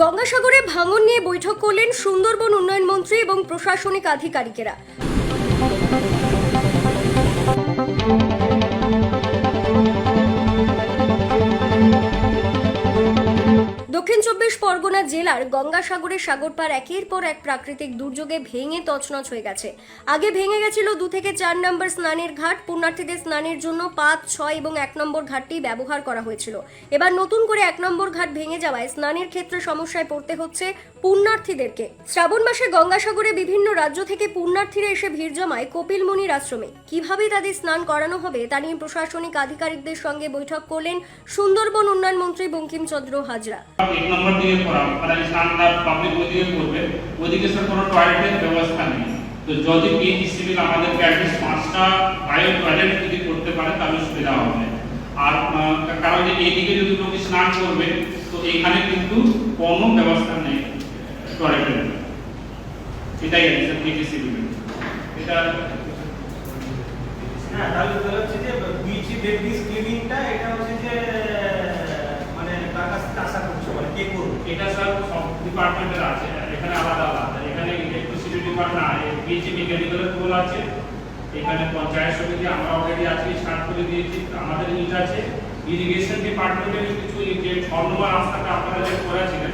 গঙ্গাসাগরে ভাঙন নিয়ে বৈঠক করলেন সুন্দরবন উন্নয়ন মন্ত্রী এবং প্রশাসনিক আধিকারিকেরা। পরগনা জেলার গঙ্গাসাগরের সাগরপাড় একের পর এক প্রাকৃতিক দুর্যোগে ভেঙে তছনছ হয়ে গেছে। আগে ভেঙে গেছিল দু থেকে চার নম্বর স্নানের ঘাট, পুণ্যার্থীদের স্নানের জন্য পাঁচ, ছয় এবং এক নম্বর ঘাটটি ব্যবহার করা হয়েছিল। এবার নতুন করে এক নম্বর ঘাট ভেঙে যাওয়ায় স্নানের ক্ষেত্রে সমস্যায় পড়তে হচ্ছে পুণ্যার্থীদেরকে। শ্রাবণ মাসে গঙ্গাসাগরে বিভিন্ন রাজ্য থেকে পুণ্যার্থীরা এসে ভিড় জমায় কপিল মুনির আশ্রমে। কীভাবে তাদের স্নান করানো হবে তা নিয়ে প্রশাসনিক আধিকারিকদের সঙ্গে বৈঠক করলেন সুন্দরবন উন্নয়ন মন্ত্রী বঙ্কিমচন্দ্র হাজরা। এক নম্বর দিকে করা মানে স্নানটা পাবলিক ওদিকে করবে, ওদিকে স্যার কোনো টয়লেটের ব্যবস্থা নেই। তো যদি পিএইচি সিভিল আমাদেরকে অ্যাটলিস্ট পাঁচটা বায়ো টয়লেট যদি করতে পারে, তাহলে সুবিধা হবে। আর কারণ যে এইদিকে যদি লোক স্নান করবে, তো এখানে কিন্তু কোনো ব্যবস্থা নেই টয়লেটের এটাই আছে স্যার পিএইচি সিভিল এটা হ্যাঁ তাহলে হচ্ছে যে বিচ বেবিস ক্লিনিংটা এটা হচ্ছে যে মানে কার কাছ থেকে আশা করছ মানে কে করবে এটা স্যার ডিপার্টমেন্টের আছে। এখানে আলাদা আলাদা। এখানে ইলেকট্রিসিটি ডিপার্টমেন্ট বিএসসি মেকানিক্যালের রোল আছে। এখানে পঞ্চায়েত সমিতি, আমরা অলরেডি আজকে স্টার্ট করে দিয়েছি। আমাদের নিট আছে। ইরিগেশন ডিপার্টমেন্টের কিছু যে ছ নম্বর রাস্তাটা আপনারা যে করেছিলেন,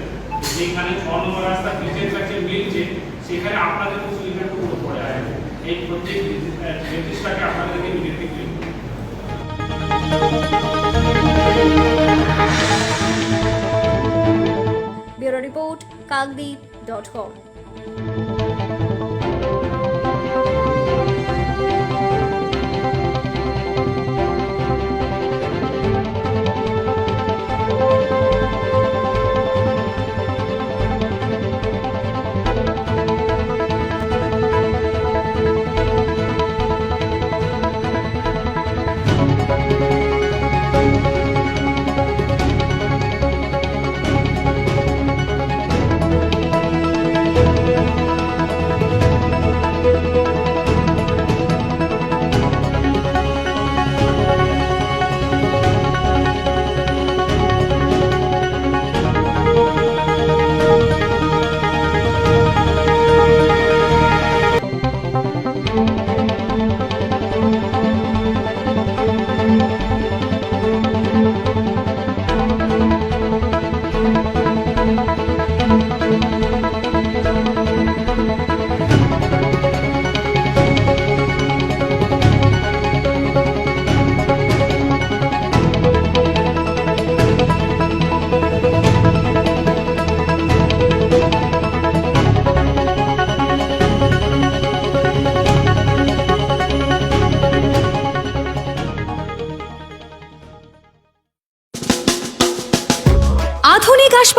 যেখানে ছ নম্বর রাস্তা ব্রিজের কাছে মিলছে, সেখানে আপনাদের কিছু পুরো পড়ে আছে এই প্রত্যেক নির্দিষ্টটাকে আপনাদেরকে bureau report Kakdwip dot com